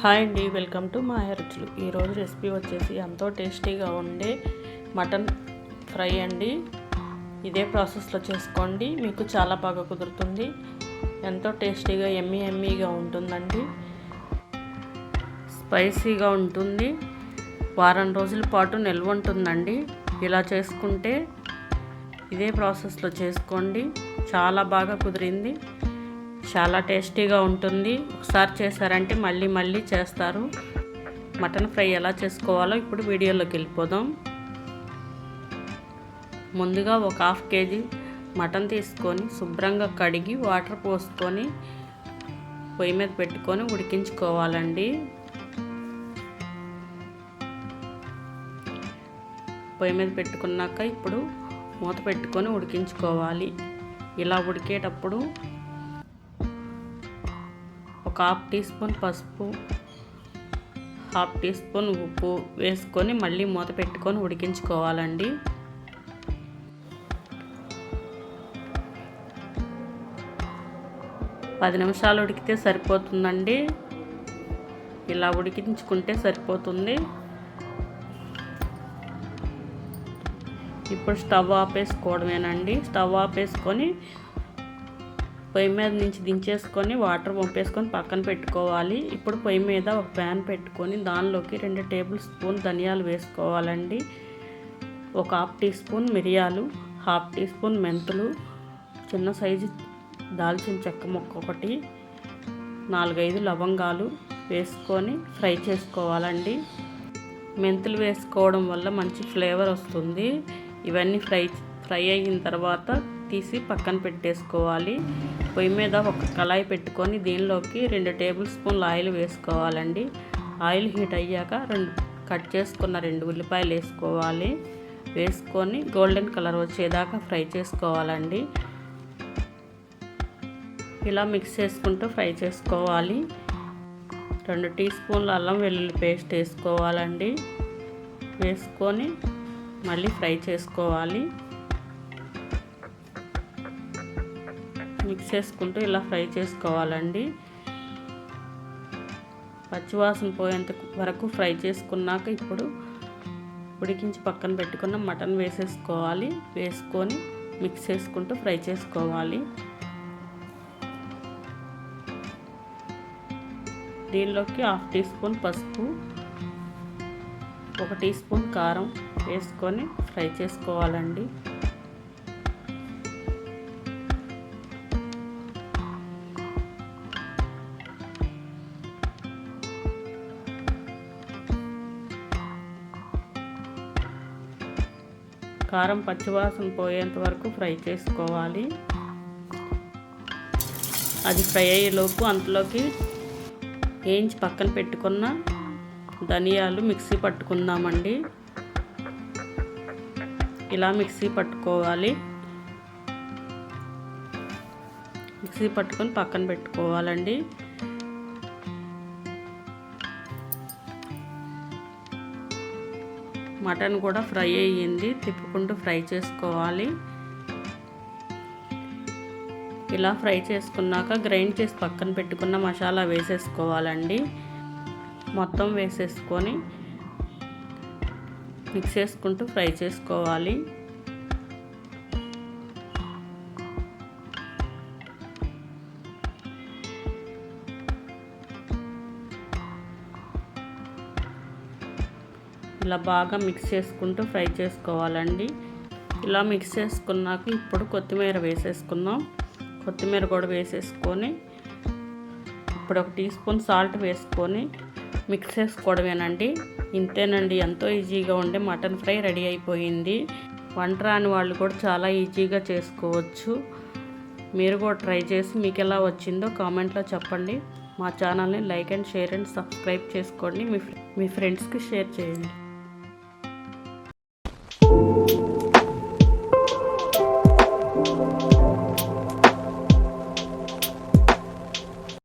Hi అండి welcome to మా రుచులు ఈరోజు రెసిపీ వచ్చేసి ఎంతో టేస్టీగా ఉండే మటన్ ఫ్రై అండి. ఇదే ప్రాసెస్లో చేసుకోండి మీకు చాలా బాగా కుదురుతుంది. ఎంతో టేస్టీగా ఎమ్మీ ఎమ్మీగా ఉంటుందండి. స్పైసీగా ఉంటుంది. వారం రోజుల పాటు నిల్వ ఉంటుందండి. ఇలా చేసుకుంటే ఇదే ప్రాసెస్లో చేసుకోండి. చాలా బాగా కుదిరింది. చాలా టేస్టీగా ఉంటుంది. ఒకసారి చేశారంటే మళ్ళీ మళ్ళీ చేస్తారు. మటన్ ఫ్రై ఎలా చేసుకోవాలో ఇప్పుడు వీడియోలోకి వెళ్ళిపోదాం. ముందుగా ఒక హాఫ్ కేజీ మటన్ తీసుకొని శుభ్రంగా కడిగి వాటర్ పోసుకొని పొయ్యి మీద పెట్టుకొని ఉడికించుకోవాలండి. పొయ్యి మీద పెట్టుకున్నాక ఇప్పుడు మూత పెట్టుకొని ఉడికించుకోవాలి. ఇలా ఉడికేటప్పుడు ఒక హాఫ్ టీ స్పూన్ పసుపు హాఫ్ టీ స్పూన్ ఉప్పు వేసుకొని మళ్ళీ మూత పెట్టుకొని ఉడికించుకోవాలండి. పది నిమిషాలు ఉడికితే సరిపోతుందండి. ఇలా ఉడికించుకుంటే సరిపోతుంది. ఇప్పుడు స్టవ్ ఆపేసుకోవడమేనండి. స్టవ్ ఆపేసుకొని పొయ్యి మీద నుంచి దించేసుకొని వాటర్ పంపేసుకొని పక్కన పెట్టుకోవాలి. ఇప్పుడు పొయ్యి మీద ఒక ప్యాన్ పెట్టుకొని దానిలోకి రెండు టేబుల్ స్పూన్ ధనియాలు వేసుకోవాలండి. ఒక హాఫ్ టీ స్పూన్ మిరియాలు హాఫ్ టీ స్పూన్ మెంతులు చిన్న సైజు దాల్చిన చెక్క ముక్క ఒకటి నాలుగైదు లవంగాలు వేసుకొని ఫ్రై చేసుకోవాలండి. మెంతులు వేసుకోవడం వల్ల మంచి ఫ్లేవర్ వస్తుంది. ఇవన్నీ ఫ్రై ఫ్రై అయిన తర్వాత తీసి పక్కన పెట్టేసుకోవాలి. పొయ్యి మీద ఒక కళాయి పెట్టుకొని దీనిలోకి రెండు టేబుల్ స్పూన్ల ఆయిల్ వేసుకోవాలండి. ఆయిల్ హీట్ అయ్యాక రెండు కట్ చేసుకున్న రెండు ఉల్లిపాయలు వేసుకోవాలి. వేసుకొని గోల్డెన్ కలర్ వచ్చేదాకా ఫ్రై చేసుకోవాలండి. ఇలా మిక్స్ చేసుకుంటూ ఫ్రై చేసుకోవాలి. రెండు టీ స్పూన్ల అల్లం వెల్లుల్లి పేస్ట్ వేసుకోవాలండి. వేసుకొని మళ్ళీ ఫ్రై చేసుకోవాలి. మిక్స్ చేసుకుంటూ ఇలా ఫ్రై చేసుకోవాలండి. పచ్చివాసన పోయేంత వరకు ఫ్రై చేసుకున్నాక ఇప్పుడు ఉడికించి పక్కన పెట్టుకున్న మటన్ వేసేసుకోవాలి. వేసుకొని మిక్స్ చేసుకుంటూ ఫ్రై చేసుకోవాలి. దీనిలోకి హాఫ్ టీ స్పూన్ పసుపు ఒక టీ స్పూన్ కారం వేసుకొని ఫ్రై చేసుకోవాలండి. కారం పచ్చివాసన పోయేంత వరకు ఫ్రై చేసుకోవాలి. అది ఫ్రై అయ్యేలోపు అంతలోకి వేయించి పక్కన పెట్టుకున్న ధనియాలు మిక్సీ పట్టుకుందామండి. ఇలా మిక్సీ పట్టుకోవాలి. మిక్సీ పట్టుకొని పక్కన పెట్టుకోవాలండి. మటన్ కూడా ఫ్రై అయ్యింది. తిప్పుకుంటూ ఫ్రై చేసుకోవాలి. ఇలా ఫ్రై చేసుకున్నాక గ్రైండ్ చేసి పక్కన పెట్టుకున్న మసాలా వేసేసుకోవాలండి. మొత్తం వేసేసుకొని మిక్స్ చేసుకుంటూ ఫ్రై చేసుకోవాలి. ఇలా బాగా మిక్స్ చేసుకుంటూ ఫ్రై చేసుకోవాలండి. ఇలా మిక్స్ చేసుకున్నాక ఇప్పుడు కొత్తిమీర వేసేసుకుందాం. కొత్తిమీర కూడా వేసేసుకొని ఇప్పుడు ఒక టీ స్పూన్ సాల్ట్ వేసుకొని మిక్స్ చేసుకోవడమేనండి. ఇంతేనండి ఎంతో ఈజీగా ఉండే మటన్ ఫ్రై రెడీ అయిపోయింది. వంట రాని వాళ్ళు కూడా చాలా ఈజీగా చేసుకోవచ్చు. మీరు కూడా ట్రై చేసి మీకు ఎలా వచ్చిందో కామెంట్లో చెప్పండి. మా ఛానల్ని like and share and subscribe చేసుకోండి. మీ మీ ఫ్రెండ్స్కి షేర్ చేయండి.